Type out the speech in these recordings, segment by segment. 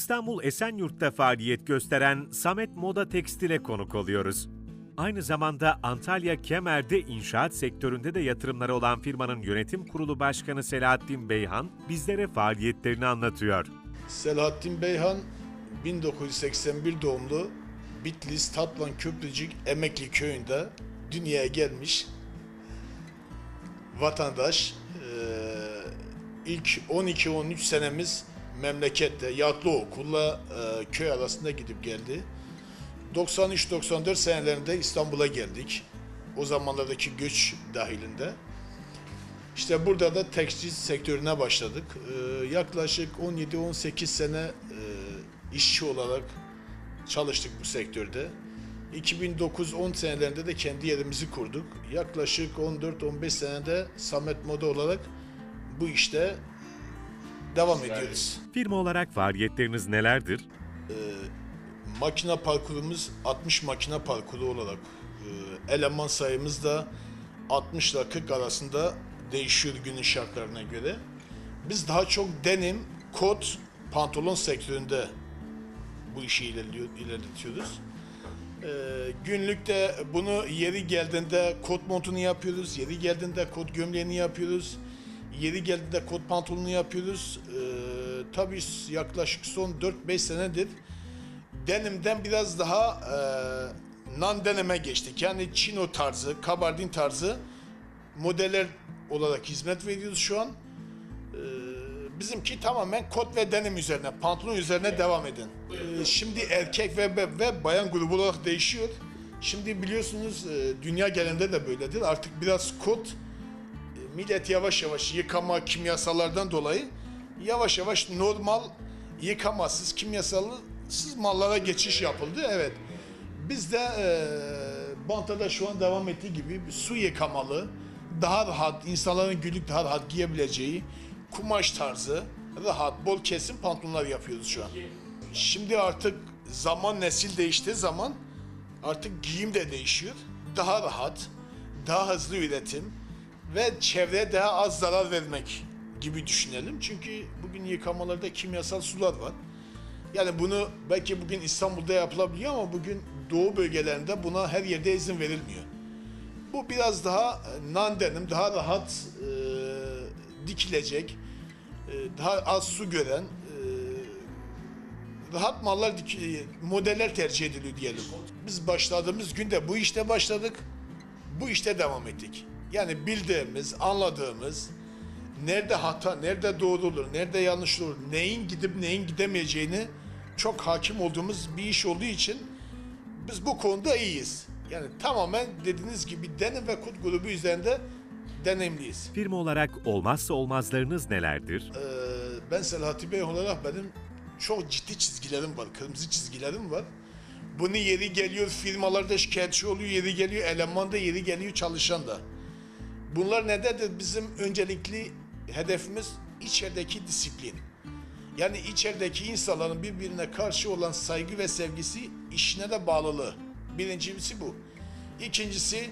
İstanbul Esenyurt'ta faaliyet gösteren Samet Moda Tekstil'e konuk oluyoruz. Aynı zamanda Antalya Kemer'de inşaat sektöründe de yatırımları olan firmanın yönetim kurulu başkanı Selahattin Beyhan bizlere faaliyetlerini anlatıyor. Selahattin Beyhan 1981 doğumlu Bitlis Tatvan Köprücük Emekli köyünde dünyaya gelmiş vatandaş. Ee, ilk 12-13 senemiz memlekette yatlı okulla e, köy arasında gidip geldi. 93-94 senelerinde İstanbul'a geldik. O zamanlardaki göç dahilinde. İşte burada da tekstil sektörüne başladık. Ee, yaklaşık 17-18 sene e, işçi olarak çalıştık bu sektörde. 2009-10 senelerinde de kendi yerimizi kurduk. Yaklaşık 14-15 senede Samet Moda olarak bu işte devam ediyoruz. Firma olarak faaliyetleriniz nelerdir? Makine parkurumuz 60 makine parkuru olarak e, eleman sayımız da 60 ile 40 arasında değişiyor günün şartlarına göre. Biz daha çok denim, kot, pantolon sektöründe bu işi ilerliyor, ilerletiyoruz. E, günlükte bunu yeri geldiğinde kot montunu yapıyoruz, yeri geldiğinde kot gömleğini yapıyoruz, yeri geldiğinde kot pantolonunu yapıyoruz. E, tabii yaklaşık son 4-5 senedir denimden biraz daha e, nan deneme geçtik. Yani chino tarzı, kabardin tarzı modeller olarak hizmet veriyoruz şu an. E, bizimki tamamen kot ve denim üzerine, pantolon üzerine devam edin. E, şimdi erkek ve, ve, ve bayan grubu olarak değişiyor. Şimdi biliyorsunuz e, dünya genelinde de böyledir. Artık biraz kot millet yavaş yavaş yıkama kimyasallardan dolayı yavaş yavaş normal yıkamasız kimyasalsız mallara geçiş yapıldı. Evet. Biz de e, Banta'da şu an devam ettiği gibi su yıkamalı, daha rahat, insanların günlük daha rahat giyebileceği kumaş tarzı, rahat, bol kesim pantolonlar yapıyoruz şu an. Şimdi artık zaman nesil değiştiği zaman artık giyim de değişiyor. Daha rahat, daha hızlı üretim ve çevreye daha az zarar vermek gibi düşünelim. Çünkü bugün yıkamalarda kimyasal sular var. Yani bunu belki bugün İstanbul'da yapılabiliyor ama bugün doğu bölgelerinde buna her yerde izin verilmiyor. Bu biraz daha e, nan denim, daha rahat e, dikilecek, e, daha az su gören, e, rahat mallar, dik- modeller tercih ediliyor diyelim. Biz başladığımız günde bu işte başladık, bu işte devam ettik. Yani bildiğimiz, anladığımız, nerede hata, nerede doğru olur, nerede yanlış olur, neyin gidip neyin gidemeyeceğini çok hakim olduğumuz bir iş olduğu için biz bu konuda iyiyiz. Yani tamamen dediğiniz gibi denim ve kod grubu üzerinde deneyimliyiz. Firma olarak olmazsa olmazlarınız nelerdir? Ee, ben Selahattin Bey olarak benim çok ciddi çizgilerim var, kırmızı çizgilerim var. Bunu yeri geliyor firmalarda şikayetçi oluyor, yeri geliyor eleman da, yeri geliyor çalışan da. Bunlar nedendir? Bizim öncelikli hedefimiz içerideki disiplin. Yani içerideki insanların birbirine karşı olan saygı ve sevgisi işine de bağlılığı. Birincisi bu. İkincisi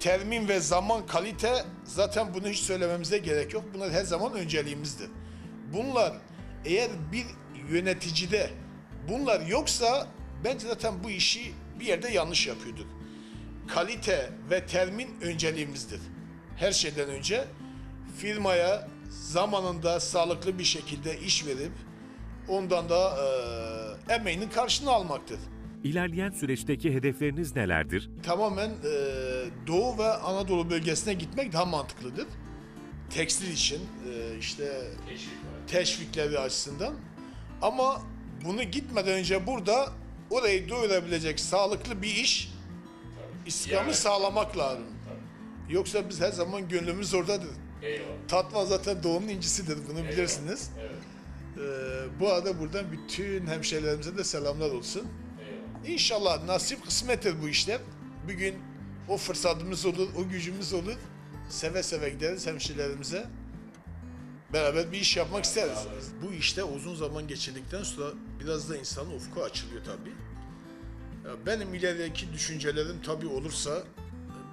termin ve zaman kalite zaten bunu hiç söylememize gerek yok. Bunlar her zaman önceliğimizdir. Bunlar eğer bir yöneticide bunlar yoksa bence zaten bu işi bir yerde yanlış yapıyorduk. Kalite ve termin önceliğimizdir. Her şeyden önce firmaya zamanında sağlıklı bir şekilde iş verip ondan da eee emeğinin karşılığını almaktır. İlerleyen süreçteki hedefleriniz nelerdir? tamamen e, Doğu ve Anadolu bölgesine gitmek daha mantıklıdır. Tekstil için e, işte teşvikleri açısından. Ama bunu gitmeden önce burada orayı doyurabilecek sağlıklı bir iş istikamı sağlamak lazım. Yoksa biz her zaman gönlümüz oradadır. Tatvan zaten doğunun incisidir bunu bilirsiniz. E, bu arada buradan bütün hemşehrilerimize de selamlar olsun. İnşallah nasip kısmettir bu işler. Bir gün o fırsatımız olur, o gücümüz olur. Seve seve gideriz hemşirelerimize. Beraber bir iş yapmak isteriz. Bu işte uzun zaman geçirdikten sonra biraz da insanın ufku açılıyor tabii. Benim ilerideki düşüncelerim tabii olursa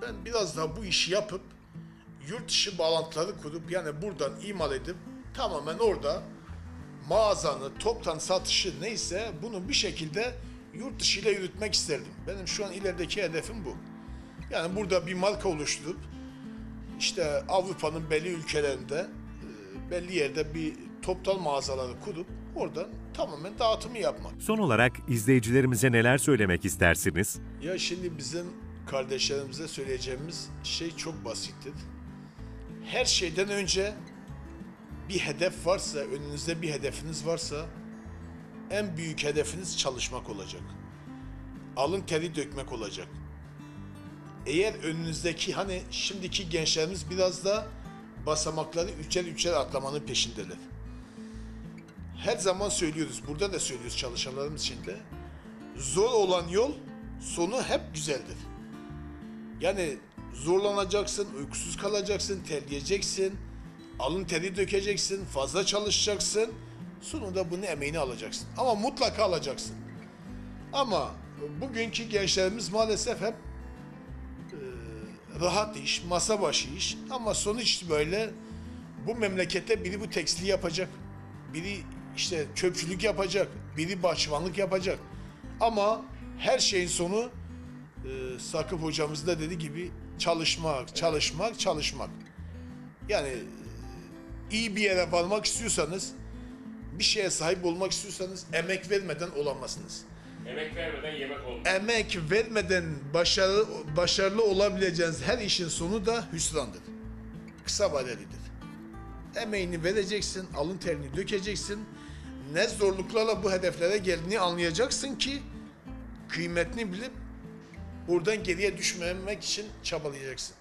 ben biraz daha bu işi yapıp yurt dışı bağlantıları kurup yani buradan imal edip tamamen orada mağazanı, toptan satışı neyse bunu bir şekilde yurt dışı ile yürütmek isterdim. Benim şu an ilerideki hedefim bu. Yani burada bir marka oluşturup işte Avrupa'nın belli ülkelerinde e, belli yerde bir toptan mağazaları kurup oradan tamamen dağıtımı yapmak. Son olarak izleyicilerimize neler söylemek istersiniz? Ya şimdi bizim kardeşlerimize söyleyeceğimiz şey çok basittir. Her şeyden önce bir hedef varsa, önünüzde bir hedefiniz varsa en büyük hedefiniz çalışmak olacak. Alın teri dökmek olacak. Eğer önünüzdeki hani şimdiki gençlerimiz biraz da basamakları üçer üçer atlamanın peşindeler. Her zaman söylüyoruz, burada da söylüyoruz çalışanlarımız için de. Zor olan yol sonu hep güzeldir. Yani zorlanacaksın, uykusuz kalacaksın, terleyeceksin, alın teri dökeceksin, fazla çalışacaksın. Sonunda bunu emeğini alacaksın. Ama mutlaka alacaksın. Ama bugünkü gençlerimiz maalesef hep e, rahat iş, masa başı iş ama sonuç böyle bu memlekette biri bu tekstili yapacak. Biri işte çöpçülük yapacak. Biri bahçıvanlık yapacak. Ama her şeyin sonu e, Sakıp hocamız da dediği gibi çalışmak, çalışmak, çalışmak. Yani e, iyi bir yere varmak istiyorsanız, bir şeye sahip olmak istiyorsanız emek vermeden olamazsınız. Emek vermeden yemek olmaz. Emek vermeden başarılı, başarılı olabileceğiniz her işin sonu da hüsrandır. Kısa vadelidir. Emeğini vereceksin, alın terini dökeceksin. Ne zorluklarla bu hedeflere geldiğini anlayacaksın ki kıymetini bilip oradan geriye düşmemek için çabalayacaksın.